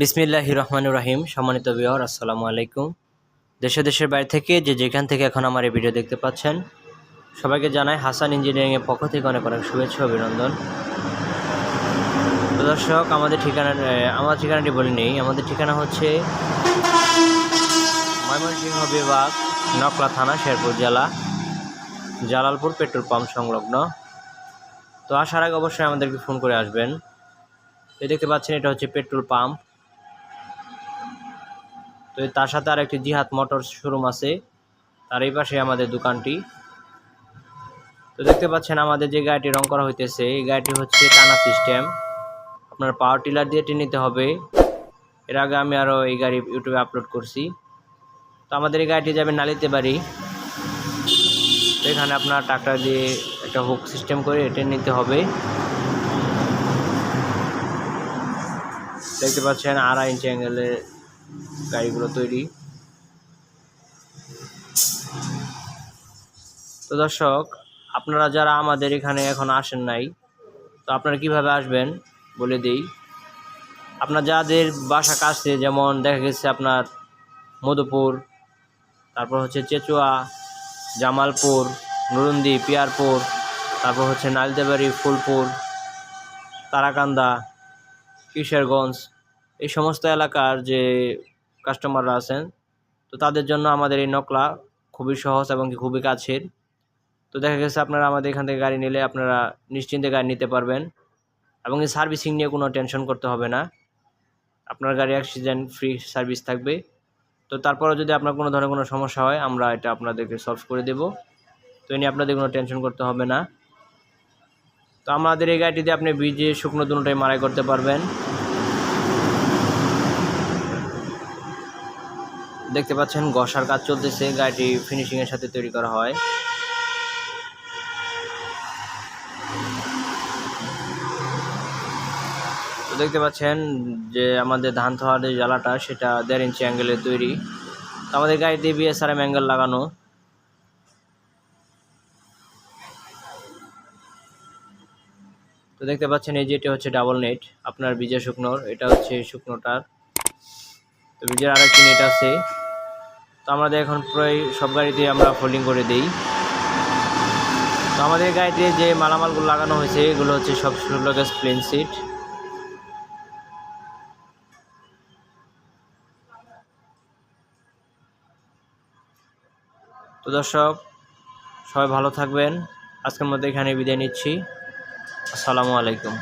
বিসমিল্লাহ রহমানুর রাহিম। সম্মানিত বিহর আসসালামু আলাইকুম। দেশে দেশের বাইরে থেকে যে যেখান থেকে এখন আমার এই ভিডিও দেখতে পাচ্ছেন, সবাইকে জানাই হাসান ইঞ্জিনিয়ারিংয়ের পক্ষ থেকে অনেক অনেক শুভেচ্ছা অভিনন্দন। দর্শক, আমাদের ঠিকানা আমার ঠিকানাটি বলে নেই। আমাদের ঠিকানা হচ্ছে ময়মনসিংহ বিভাগ, নকলা থানা, শেরপুর জেলা, জালালপুর পেট্রোল পাম্প সংলগ্ন। তো আসার আগে অবশ্যই আমাদেরকে ফোন করে আসবেন। এই দেখতে পাচ্ছেন, এটা হচ্ছে পেট্রোল পাম্প। তো তার সাথে আর একটি জিহাদ মোটর শোরুম আছে। তার এই পাশে আমাদের দোকানটি। তো দেখতে পাচ্ছেন আমাদের যে গাড়িটি রং করা হইতেছে, এই গাড়িটি হচ্ছে টানা সিস্টেম। আপনার পাওয়ার টিলার দিয়ে টেনে হবে। এর আগে আমি আরও এই গাড়ি ইউটিউবে আপলোড করছি। তো আমাদের এই গাড়িটি যাবে নালিতে বাড়ি। এখানে আপনার ট্রাক্টর দিয়ে একটা হুক সিস্টেম করে টেনে নিতে হবে। দেখতে পাচ্ছেন আড়াই ইঞ্চি অ্যাঙ্গেলের গাড়িগুলো তৈরি। তো দর্শক, আপনারা যারা আমাদের এখানে এখন আসেন নাই, তো আপনারা কীভাবে আসবেন বলে দিই। আপনার যাদের বাসা কাছে যেমন দেখা গেছে আপনার মধুপুর, তারপর হচ্ছে চেচুয়া, জামালপুর, নুরুন্দি, পিয়ারপুর, তারপর হচ্ছে নালদেবাড়ি, ফুলপুর, তারাকান্দা, কিশোরগঞ্জ এই সমস্ত এলাকার যে কাস্টমাররা আছেন, তো তাদের জন্য আমাদের এই নকলা খুবই সহজ এবং কি খুবই কাছের। তো দেখা গেছে আপনারা আমাদের এখান থেকে গাড়ি নিলে আপনারা নিশ্চিন্তে গাড়ি নিতে পারবেন এবং এই সার্ভিসিং নিয়ে কোনো টেনশন করতে হবে না। আপনার গাড়ি অ্যাক্সিডেন্ট ফ্রি সার্ভিস থাকবে। তো তারপরে যদি আপনার কোনো ধরনের কোনো সমস্যা হয়, আমরা এটা আপনাদেরকে সলভ করে দেব। তো এ নিয়ে আপনাদের কোনো টেনশন করতে হবে না। তো আমাদের এই গাড়িটিতে আপনি বীজে শুকনো দুটোটাই মারাই করতে পারবেন। দেখতে পাচ্ছেন ঘষার কাজ চলতেছে, গাড়িটি ফিনিশিং এর সাথে তৈরি করা হয়। তো দেখতে পাচ্ছেন যে আমাদের ধান থোয়ার যে জ্বালাটা সেটা দেড় ইঞ্চি অ্যাঙ্গেলের তৈরি। তো আমাদের গাড়িতে বিএসআরএম অ্যাঙ্গেল লাগানো। তো দেখতে পাচ্ছেন, এই যে এটা হচ্ছে ডাবল নেট আপনার বীজের শুকনোর, এটা হচ্ছে শুকনোটার। তো বীজের আরেকটি নেট আছে। তো আমাদের এখন প্রায় সব গাড়িতে আমরা ফোল্ডিং করে দিই। তো আমাদের গাড়িতে যে মালামালগুলো লাগানো হয়েছে, এগুলো হচ্ছে সব ষোলো গ্যাস প্লেন সিট তো দর্শক, সবাই ভালো থাকবেন। আজকের মধ্যে এখানে বিদায় নিচ্ছি। আসসালামু আলাইকুম।